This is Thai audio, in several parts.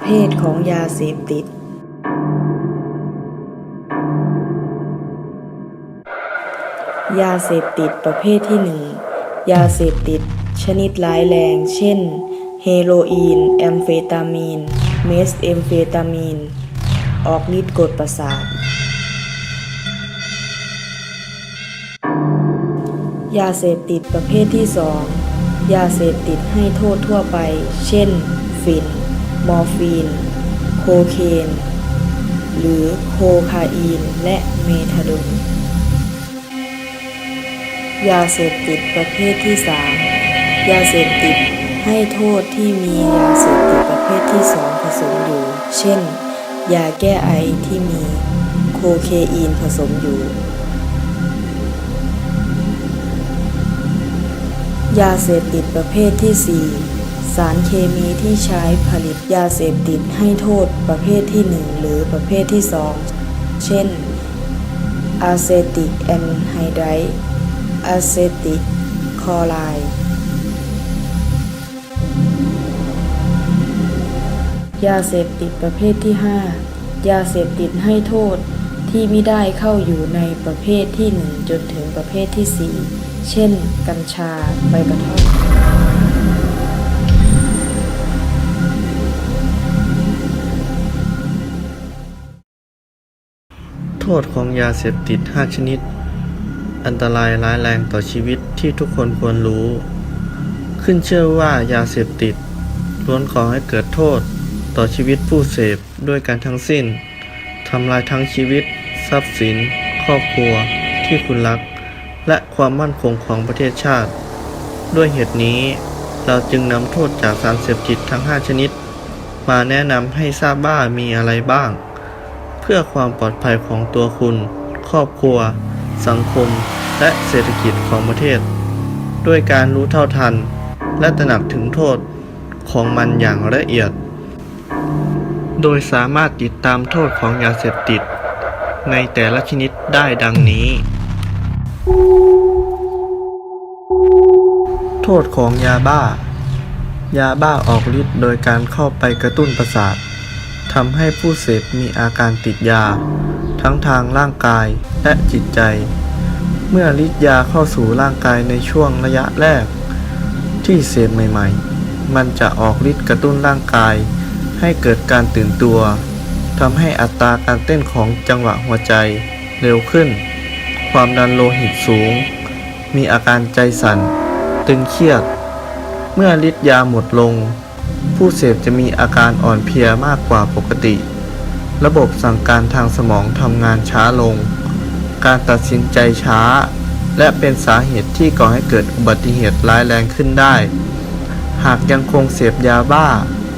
ประเภทของยาเสพติด ยาเสพติดประเภทที่หนึ่งยาเสพติด ชนิดร้ายแรง เช่น เฮโรอีน แอมเฟตามีน เมสเอมเฟตามีน ออกฤทธิ์กดประสาท ยาเสพติดประเภทที่สองยาเสพติดให้โทษทั่วไป เช่น ฟิน มอร์ฟีน โคเคน หรือโคคาอีน และเมทาโดน ยาเสพติดประเภทที่สามยาเสพติดให้โทษที่มียาเสพติดประเภทที่สองผสมอยู่ เช่น ยาแก้ไอที่มีโคเคอีนผสมอยู่ ยาเสพติดประเภทที่ 4 สารเคมีที่ใช้ผลิตยาเสพติดให้โทษประเภทที่ 1 หรือประเภทที่ 2 เช่นอะเซติกแอนไฮไดร์อะเซติกคอไรด์ยาเสพติดประเภทที่ 5 ยาเสพติดให้โทษที่ไม่ได้เข้าอยู่ในประเภทที่ 1 จนถึงประเภทที่ 4 เช่น กัญชาใบกระท่อม ษของยาเสพติด 5 ชนิด อันตรายร้ายแรงต่อชีวิตที่ทุกคนควรรู้ ขึ้นเชื่อว่ายาเสพติด ล้วนก่อให้เกิดโทษต่อชีวิตผู้เสพด้วยการทั้งสิ้นทำลายทั้งชีวิต ทรัพย์สิน ครอบครัวที่คุณรัก และความมั่นคงของประเทศชาติ ด้วยเหตุนี้เราจึงนำโทษจากสารเสพติดทั้ง 5 ชนิด มาแนะนำให้ทราบว่ามีอะไรบ้าง พื่อความปลอดภัยของตัวคุณ ครอบครัว สังคม และเศรษฐกิจของประเทศ ด้วยการรู้เท่าทัน และตระหนักถึงโทษของมันอย่างละเอียด โดยสามารถติดตามโทษของยาเสพติด ในแต่ละชนิดได้ดังนี้ โทษของยาบ้า ยาบ้าออกฤทธิ์โดยการเข้าไปกระตุ้นประสาท ทำให้ผู้เสพมีอาการติดยา ทั้งทางร่างกายและจิตใจ เมื่อฤทธิ์ยาเข้าสู่ร่างกายในช่วงระยะแรก ที่เสพใหม่ๆ มันจะออกฤทธิ์กระตุ้นร่างกาย ให้เกิดการตื่นตัวทำให้อัตราการเต้นของจังหวะหัวใจเร็วขึ้น ความดันโลหิตสูง มีอาการใจสั่น ตึงเครียด เมื่อฤทธิ์ยาหมดลง ผู้เสพจะมีอาการอ่อนเพลียมากกว่าปกติ ระบบสั่งการทางสมองทำงานช้าลง การตัดสินใจช้า และเป็นสาเหตุที่ก่อให้เกิดอุบัติเหตุร้ายแรงขึ้นได้ หากยังคงเสพยาบ้า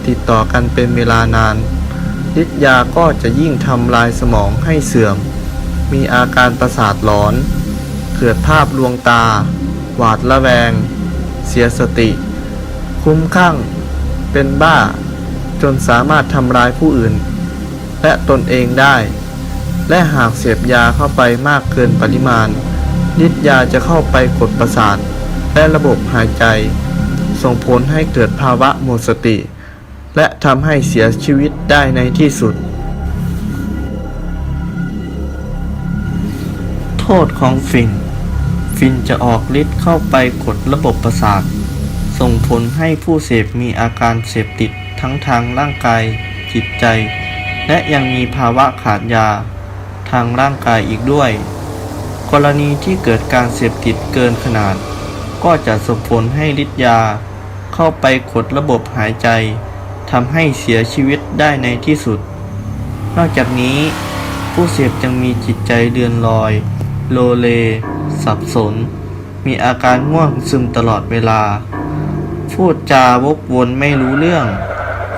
ติดต่อกันเป็นเวลานานฤทธิ์ยาก็จะยิ่งทำลายสมองให้เสื่อม มีอาการประสาทหลอน เกิดภาพลวงตา หวาดระแวง เสียสติ คุ้มข้าง เป็นบ้า จนสามารถทำร้ายผู้อื่น และตนเองได้ และหากเสพยาเข้าไปมากเกินปริมาณฤทธิ์ยาจะเข้าไปกดประสาทและระบบหายใจ ส่งผลให้เกิดภาวะหมดสติ และทำให้เสียชีวิตได้ในที่สุด โทษของฟิน ฟินจะออกฤทธิ์เข้าไปกดระบบประสาท ส่งผลให้ผู้เสพมีอาการเสพติดทั้งทางร่างกาย จิตใจ และยังมีภาวะขาดยา ทางร่างกายอีกด้วย กรณีที่เกิดการเสพติดเกินขนาด ก็จะส่งผลให้ฤทธิ์ยา เข้าไปกดระบบหายใจทำให้เสียชีวิตได้ในที่สุด นอกจากนี้ ผู้เสพยังมีจิตใจเดือนลอย โลเล สับสน มีอาการง่วงซึมตลอดเวลา พูดจาวกวนไม่รู้เรื่อง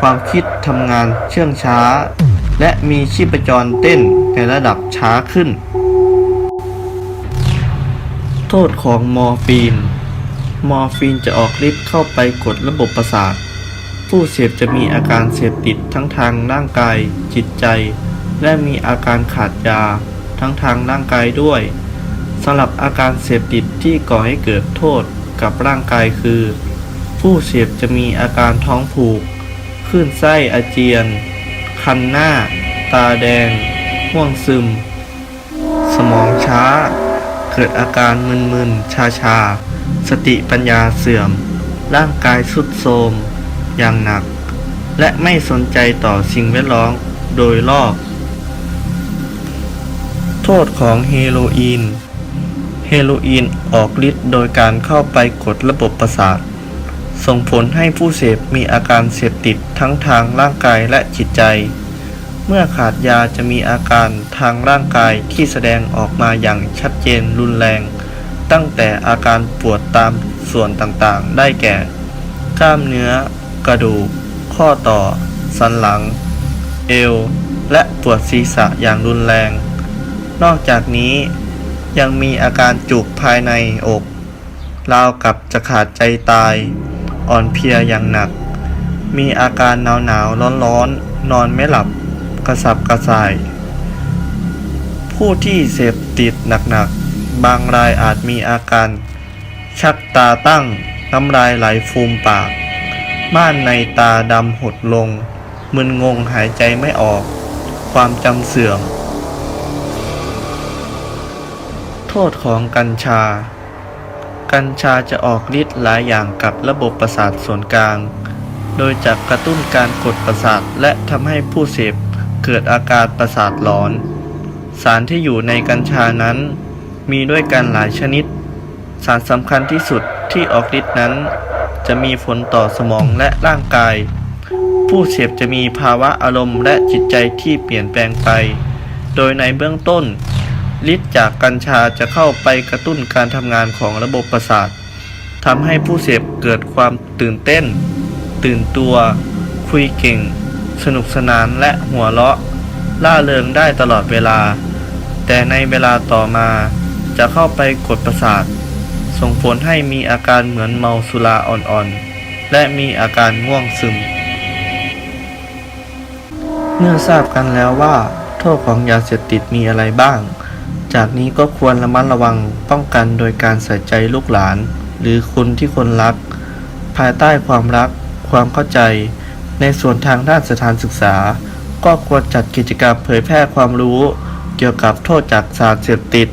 ความคิดทำงานเชื่องช้า และมีชีพจรเต้นในระดับช้าขึ้น โทษของมอร์ฟีน มอร์ฟีนจะออกฤทธิ์เข้าไปกดระบบประสาท ผู้เสพจะมีอาการเสพติดทั้งทางร่างกาย จิตใจ และมีอาการขาดยา ทั้งทางร่างกายด้วยสำหรับอาการเสพติดที่ก่อให้เกิดโทษกับร่างกายคือ ผู้เสพจะมีอาการท้องผูกคคลื่นไส้อาเจียน คันหน้า ตาแดงห่วงซึม สมองช้า เกิดอาการมึนๆ ชาๆ สติปัญญาเสื่อม ร่างกายสุดโทรมอย่างหนัก และไม่สนใจต่อสิ่งแวดล้อมโดยรอบ โทษของเฮโรอีน เฮโรอีนออกฤทธิ์โดยการเข้าไปกดระบบประสาท ส่งผลให้ผู้เสพมีอาการเสพติดทั้งทางร่างกายและจิตใจ เมื่อขาดยาจะมีอาการทางร่างกายที่แสดงออกมาอย่างชัดเจนรุนแรง ตั้งแต่อาการปวดตามส่วนต่างๆ ได้แก่ กล้ามเนื้อ กระดูก ข้อต่อ สันหลัง เอว และปวดศีรษะอย่างรุนแรง นอกจากนี้ยังมีอาการจุกภายในอก ราวกับจะขาดใจตาย อ่อนเพลียอย่างหนัก มีอาการหนาวหนาวร้อนร้อนๆนอนไม่หลับ กระสับกระส่าย ผู้ที่เสพติดหนักๆ บางรายอาจมีอาการ ชักตาตั้ง น้ำลายไหลฟูมปาก ม่านในตาดำหดลง มึนงงหายใจไม่ออก ความจำเสื่อม โทษของกัญชา กัญชาจะออกฤทธิ์หลายอย่างกับระบบประสาทส่วนกลาง โดยจะกระตุ้นการกดประสาทและทำให้ผู้เสพเกิดอาการประสาทหลอน สารที่อยู่ในกัญชานั้น มีด้วยกันหลายชนิด สารสำคัญที่สุดที่ออกฤทธิ์นั้น จะมีผลต่อสมองและร่างกาย ผู้เสพจะมีภาวะอารมณ์และจิตใจที่เปลี่ยนแปลงไป โดยในเบื้องต้น ฤทธิ์จากกัญชาจะเข้าไปกระตุ้นการทำงานของระบบประสาททำให้ผู้เสพเกิดความตื่นเต้น ตื่นตัว คุยเก่ง สนุกสนานและหัวเราะ ล่าเริงได้ตลอดเวลา แต่ในเวลาต่อมาจะเข้าไปกดประสาท ส่งผลให้มีอาการเหมือนเมาสุราอ่อนๆ และมีอาการง่วงซึม เมื่อทราบกันแล้วว่า โทษของยาเสพติดมีอะไรบ้าง จากนี้ก็ควรระมัดระวังป้องกันโดยการใส่ใจลูกหลาน หรือคนที่คนรัก ภายใต้ความรัก ความเข้าใจ ในส่วนทางด้านสถานศึกษา ก็ควรจัดกิจกรรมเผยแพร่ความรู้ เกี่ยวกับโทษจากสารเสพติด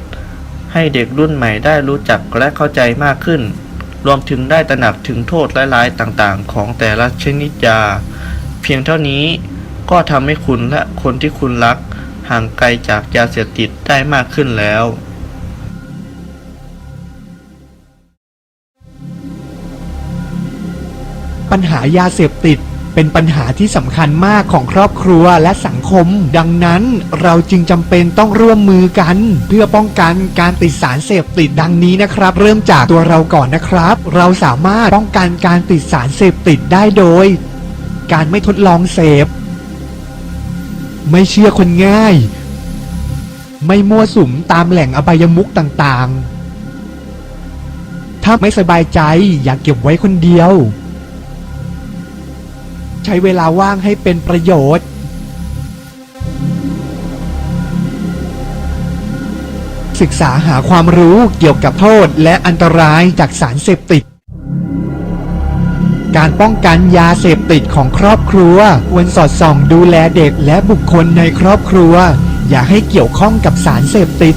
ให้เด็กรุ่นใหม่ได้รู้จักและเข้าใจมากขึ้น รวมถึงได้ตระหนักถึงโทษร้ายๆต่างๆ ของแต่ละชนิดยา เพียงเท่านี้ก็ทำให้คุณและคนที่คุณรัก ห่างไกลจากยาเสพติด ได้มากขึ้นแล้ว ปัญหายาเสพติดเป็นปัญหาที่สำคัญมากของครอบครัวและสังคม ดังนั้นเราจึงจำเป็นต้องร่วมมือกัน เพื่อป้องกันการติดสารเสพติดดังนี้นะครับ เริ่มจากตัวเราก่อนนะครับ เราสามารถป้องกันการติดสารเสพติดได้โดย การไม่ทดลองเสพ ไม่เชื่อคนง่าย ไม่มั่วสุมตามแหล่งอบายมุกต่างๆ ถ้าไม่สบายใจอย่าเก็บไว้คนเดียว ใช้เวลาว่างให้เป็นประโยชน์ ศึกษาหาความรู้เกี่ยวกับโทษและอันตรายจากสารเสพติด การป้องกันยาเสพติดของครอบครัวควรสอดส่องดูแลเด็กและบุคคลในครอบครัว อย่าให้เกี่ยวข้องกับสารเสพติด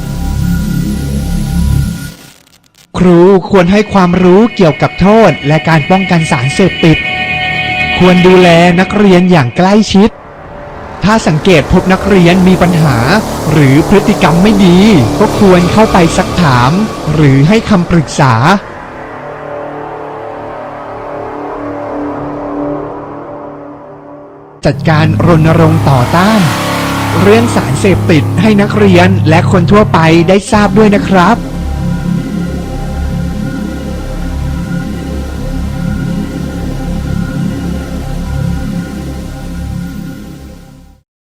ครูควรให้ความรู้เกี่ยวกับโทษและการป้องกันสารเสพติด ควรดูแลนักเรียนอย่างใกล้ชิด ถ้าสังเกตพบนักเรียนมีปัญหา หรือพฤติกรรมไม่ดี ก็ควรเข้าไปซักถาม หรือให้คำปรึกษาจัดการรณรงค์ต่อต้าน เรื่องสารเสพติดให้นักเรียนและคนทั่วไปได้ทราบด้วยนะครับ